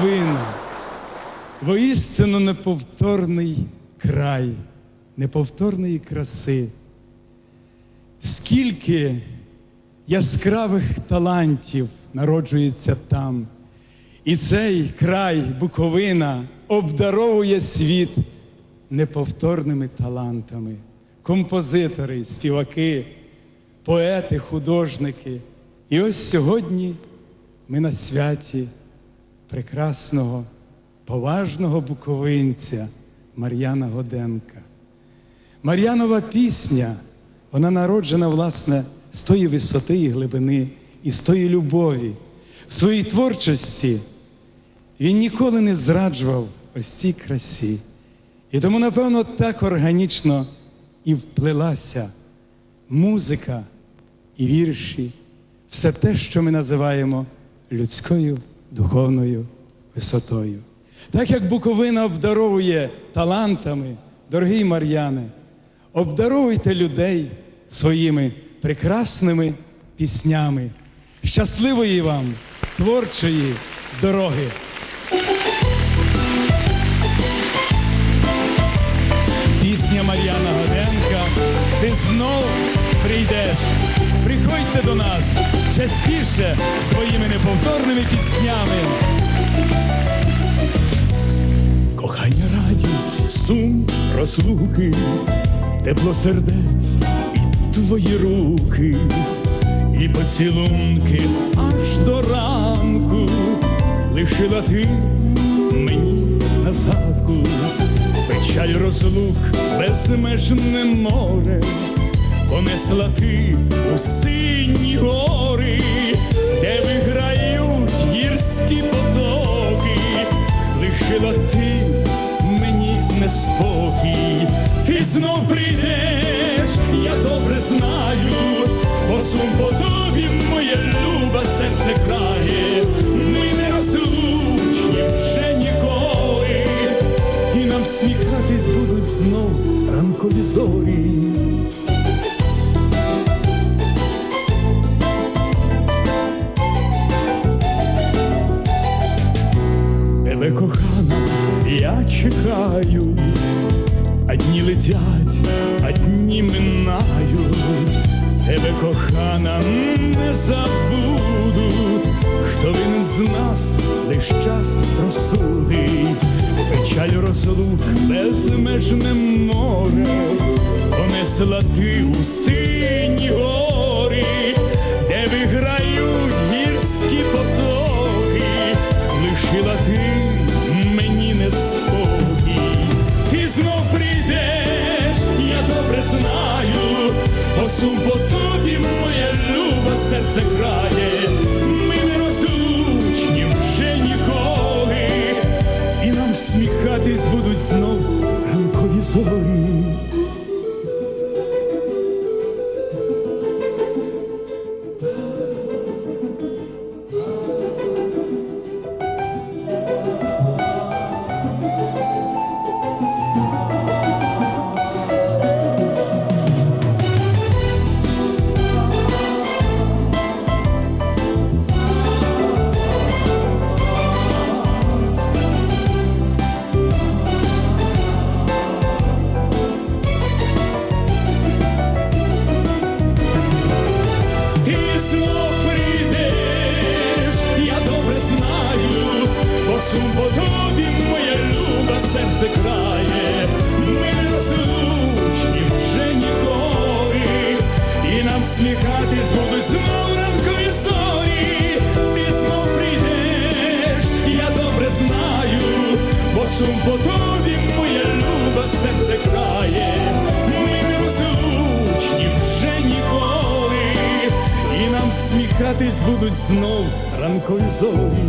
Буковина, воістину неповторний край, неповторної краси. Скільки яскравих талантів народжується там, і цей край Буковина обдаровує світ неповторними талантами. Композитори, співаки, поети, художники. І ось сьогодні ми на святі прекрасного, поважного буковинця Мар'яна Годенка. Мар'янова пісня, вона народжена, власне, з тої висоти і глибини, і з тої любові. В своїй творчості він ніколи не зраджував ось цій красі. І тому, напевно, так органічно і вплилася музика і вірші, все те, що ми називаємо людською духовною висотою. Так як Буковина обдаровує талантами, дорогий Мар'яне, обдаровуйте людей своїми прекрасними піснями. Щасливої вам творчої дороги! Пісня Мар'яна Годенка. Ти знов прийдеш. Приходьте до нас частіше своїми неповторними піснями. Кохання, радість, сум, розлуки, тепло сердець і твої руки, і поцілунки аж до ранку лишила ти мені на згадку, печаль розлук безмежне море, понесла ти у сині гори, де виграють гірські потоки, лишила ти мені неспокій, ти знов прийдеш, я добре знаю, бо сум по тобі моє любе серце крає, ми не розлучні вже ніколи, і нам сміхатись будуть знов ранкові зорі. Чекаю, а дні летять, а дні минають, тебе кохана, не забуду, хто він з нас лиш час розсудить, печаль розлук безмежне море, понесла ти у бо сум по тобі моє любе серце крає. Ми не розлучні вже ніколи, і нам сміхатись будуть знов ранкові зорі. Сум по тобі моє любе серце крає, ми не розлучні вже ніколи, і нам сміхатись будуть знов ранкові зорі.